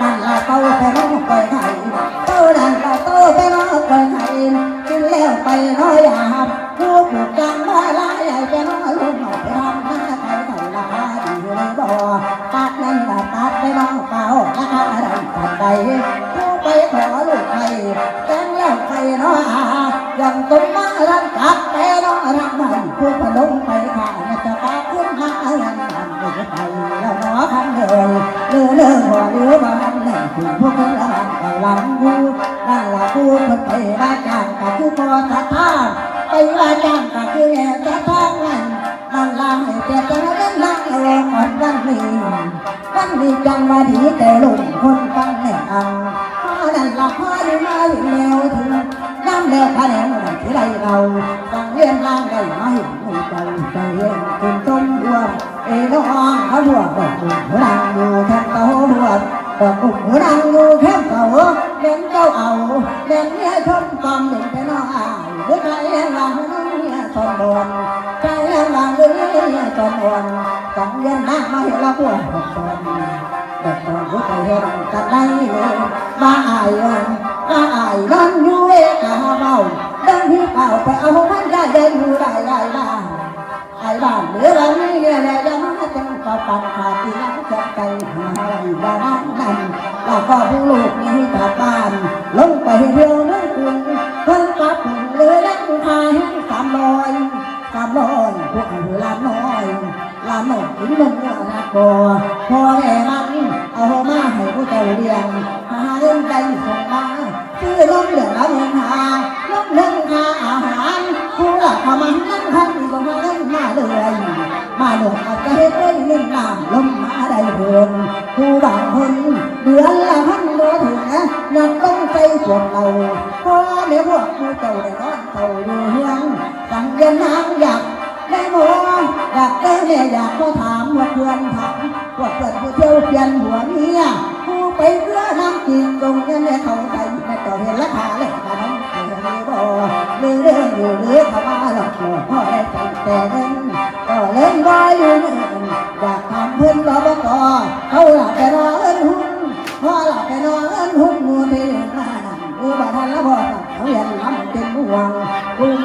นั่นละเต้าไปน้องไปไหนเต้าดันละเต้าไปน้องไปไหนกินแล้วไปน้อยหามผู้ผูกกันน้อยลายใหญ่ไปน้อยลุงอยไปน้อหน้าไปเต่ละอยู่บ่อตัดนั่นละตัดไปน้องเปล่าละดันตัดไปผู้ไปขอลูกไปแกงแล้วไปน้อยหายังต้นมาลันตัดไปน้อยรักมันผู้พะลงไปขาดจะไป หลังกูนั่นละกูคนไปว่าจ้างก็คือพอสัทธาไปว่าจ้างก็คือแห่สัทธานั่นนั่นละให้เจ้าจะเล่นละเอาอ่อนวันนี้วันนี้จังมาดีแต่ลงคนฟังแน่อังพอนั่นละพอดีมาถึงแล้วถึงน้ำแล้วพระแนงที่ไรเราฟังเรียนล่างได้มาเห็นในใจใจเย็นคุณต้มรวเอ้น้องเขาบัวชดอกหัวนางอยู่แค่เต้าบวชดอกหัวนางอยู่แค่ เอาเล่นเนี่ยชมความเล่นไปน้องอายหรือใครหลังเนี่ยตอนบนใครหลังเนี่ยตอนบนจังเรียนน้ามาเห็นละพวกดอกตอนดอกตอนหัวใจเห็นกันได้เลยมาอายมาอายนั่นอยู่เอกาเบาเดินที่เป่าไปเอาพันได้เดินอยู่ได้ได้บ้างไอ้บ้านเหลือเรานี่เนี่ยแหละยังไม่จังก็ปันขาดที่นั่งจับใจหาอะไรบ้านนั้น แล้วก็ผู้ลูกนี่กลับบ้านลงไปเรียวนั่งคุณเพิ่งกลับเลืนักทายให้สามร้อยสามร้อยพวกอันลาน้อยลาหน่อยถึงนมว่านักบ่พอ ผู้บางคนเดือนละพันโลถึงนะยังต้องใจพวกเราเพอเดี๋ยพวกผู้เจ้าได้นอนเจ้าอยู่เฮือนสังเกตนางอยากได้มองอยากได้เนี่อยากมาถามว่าเพื่อนถามว่าเพื่อนผู้เที่ยวเปลี่ยนหัวเมียผู้ไปเรือน้ำกินตรงนี้เนี่ยเขาใจแม่เจ้าเห็นราคาเลยมาน้งเห็นบ่เรื่องเรื่องอยู่เรือเขามาหลอกหลอกพ่อได้ใจแต่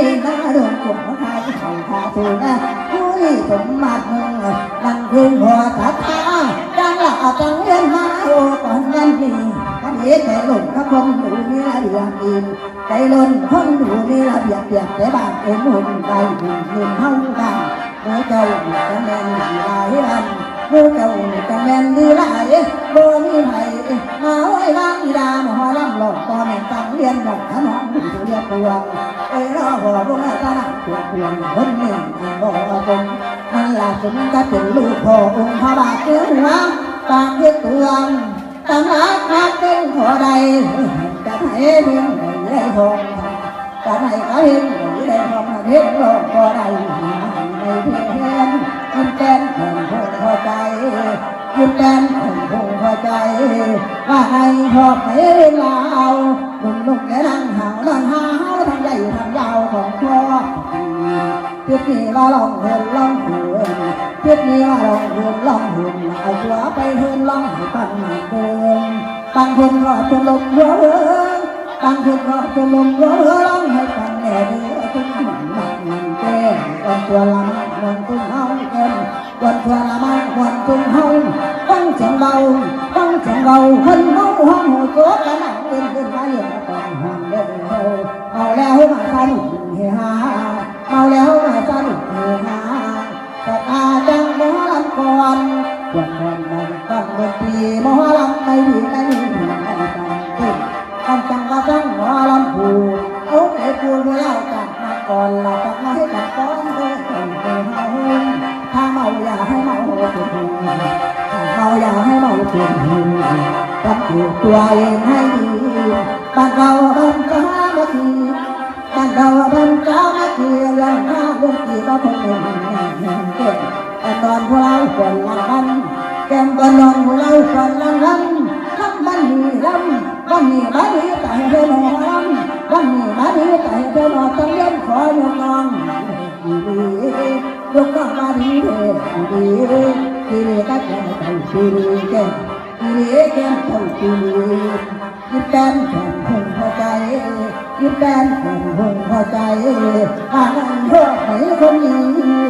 กูนี่น่าโดนกลุ่มเขาทายเขาทาสูนะกูนี่สมบัติมึงนั่งคืนหัวตาตาดังหละจังเรียนมาโอ้ก่อนนั้นนี่กันเอ๋แต่หล่นก็คนดูมีระเบียบอินใจล้นคนดูมีระเบียบเบียบแต่บานเอ็นหุ่นใจหุ่นหุ่นเฮากันผู้เจ้าจะแม่นหลายอันผู้เจ้าจะแม่น นักพวงพวงคนหนึ่งบ่คงนั่นล่ะสมจะเป็นลูกพ่อองค์พระบาทเจ้าหัวปากเรียกตวงตั้งรักรักเป็นขอใดจะให้เพียงได้ทองจะให้เขาเห็นหนึ่งได้ทองเห็นโลกก็ได้ในเพียงยิ้มแก้มคงคงพอใจยิ้มแก้มคงคงพอใจ ว่าให้พอไปลาวหนุ่มนุ่มแกนั่งห่างนั่งหาวทำใหญ่ทำยาวของคอ เพียนี้ว่าลองเหินลองเหินเพียนี้ว่าลองเหินลองเหินเอาหัวไปเหินลองให้ปังเดินบางคนก็จะลงหัวเหินบางคนก็จะลงหัวเหินลองให้ปังแน่เด้อทุกหนุ่มหนักมันแก่วันตัวละมันตุ้งเฮาเกินวันตัวละมันวันตุ้งเฮาฟังเสียงเบาฟังเสียงเบาคนเฮาห้องหัวโจ๊กกันนั่งเดินขึ้นมาเรียนก่อนห้องเดินเฮาเมาแล้วมาสนุกเฮฮาเมาแล้ว ก่อนเราจะมาให้กันก่อนเดินเดินเดินเฮาถ้าเมาอย่าให้เมาเป็นหูถ้าเมาอย่าให้เมาเป็นหูต้องอยู่ตัวเองให้ดีบ้านเราบ้านเจ้าเมาทีบ้านเราบ้านเจ้าเมาทีเรื่องหน้าเรื่องที่ก็คงไม่มีเกิดแต่ตอนพวกเราควรละกันแก้มก็นอนพวกเราควรละกันทำบ้านมีลำบ้านมีบ้าน ต้งเลี้ยงขอยกน้องดีดียกก็มาดีดีดีดีก็แก่ต้องดีดีแก่ดีแก่ต้องดีดียิ้มแป้นแข็งหงพอใจยิ้มแป้นแข็งหงพอใจอ่าไงโทษไปคนนี้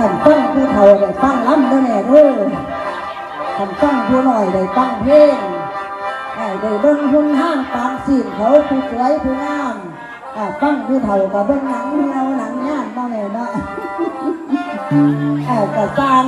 ขันฟังผู้เฒ่าได้ฟังลำได้แน่เด้อขันฟังผู้น้อยได้ฟังเพลงไอ้ได้เบิ่งหุ่นห้างปางสีเขาผู้สวยผู้งามอ่าฟังผู้เฒ่ากับเบิ่งหนังเงาหนังย่านบ้างเลยเนาะไอ้กระซัง